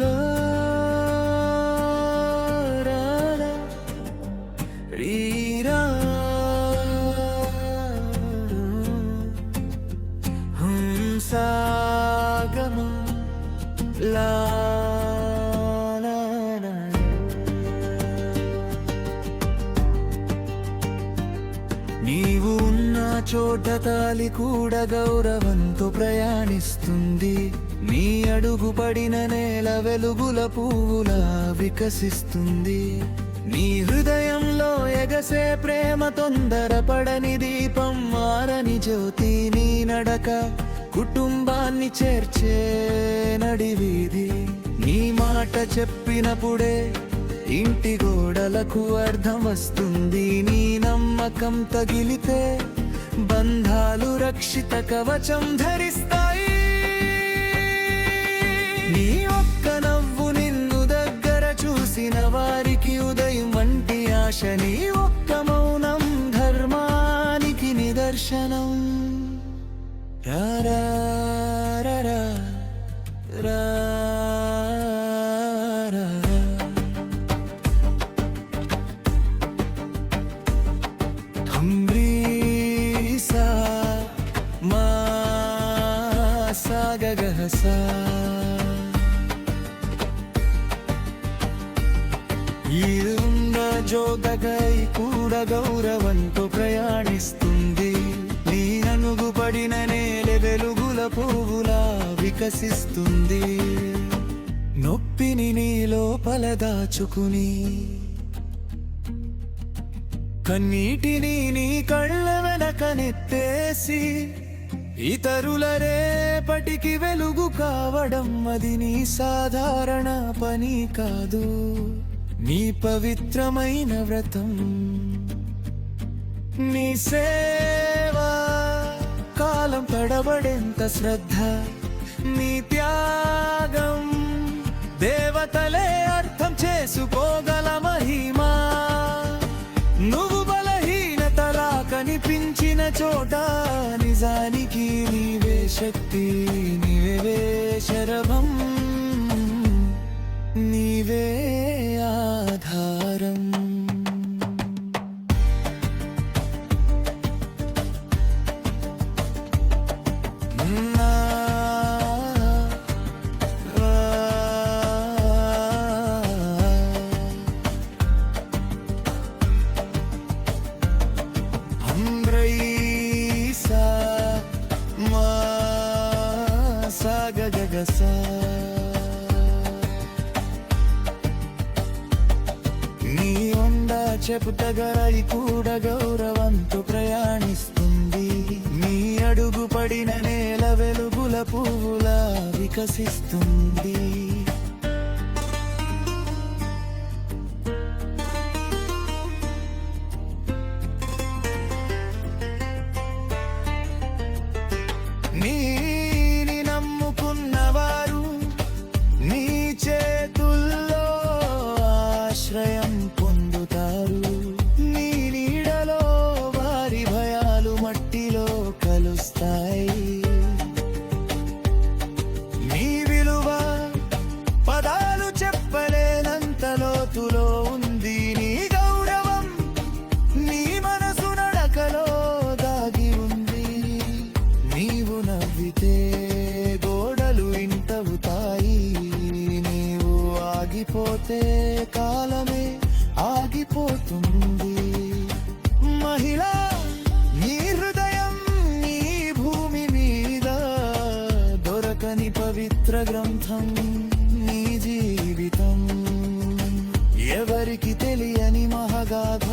లా, రా, లా, లా, లా. నీవు ఉన్న చోట తాలి కూడా గౌరవంతో ప్రయాణిస్తుంది నీ అడుగు పడిన నేల వెలుగుల పువ్వులా వికసిస్తుంది. నీ హృదయంలో ఎగసే ప్రేమ తొందరపడని దీపం మారని జ్యోతి నీ నడక కుటుంబాన్ని చేర్చే నడివీధి నీ మాట చెప్పినప్పుడే ఇంటి గోడలకు అర్థం వస్తుంది. నీ నమ్మకం తగిలితే బంధాలు రక్షిత కవచం ధరిస్తాయి. నీ ఒక్క నవ్వు నిన్ను దగ్గర చూసిన వారికి ఉదయం వంటి ఆశ నీ ఒక్క మౌనం ధర్మానికి నిదర్శనం. రా ఈరున్న జోగగై కూడా గౌరవంతో ప్రయాణిస్తుంది. నీ నేల వెలుగుల పువ్వులా వికసిస్తుంది. నొప్పిని నీ లోపల దాచుకుని కన్నీటిని నీ కళ్ళ వెనక నెత్తేసి ఇతరుల రేపటికి వెలుగు కావడం అది నీ సాధారణ పని కాదు. నీ పవిత్రమైన వ్రతం నీ సేవా కాలం పడబడేంత శ్రద్ధ నీ త్యాగం దేవతలే అర్థం చేసుకోగల మహిమా. నువ్వు బలహీనతలా కనిపించిన చోట నిజానికి నీవే శక్తి నీవే శరభం. Sa నీ కూడా గౌరవంతో ప్రయాణిస్తుంది. నీ అడుగు పడిన నేల వెలుగుల పువ్వులా వికసిస్తుంది. ఆగితే గోడలు ఇంతవుతాయి నీవు ఆగిపోతే కాలమే ఆగిపోతుంది. మహిళ నీ హృదయం నీ భూమి మీద దొరకని పవిత్ర గ్రంథం నీ జీవితం. ఎవరికి తెలియని మహగాథ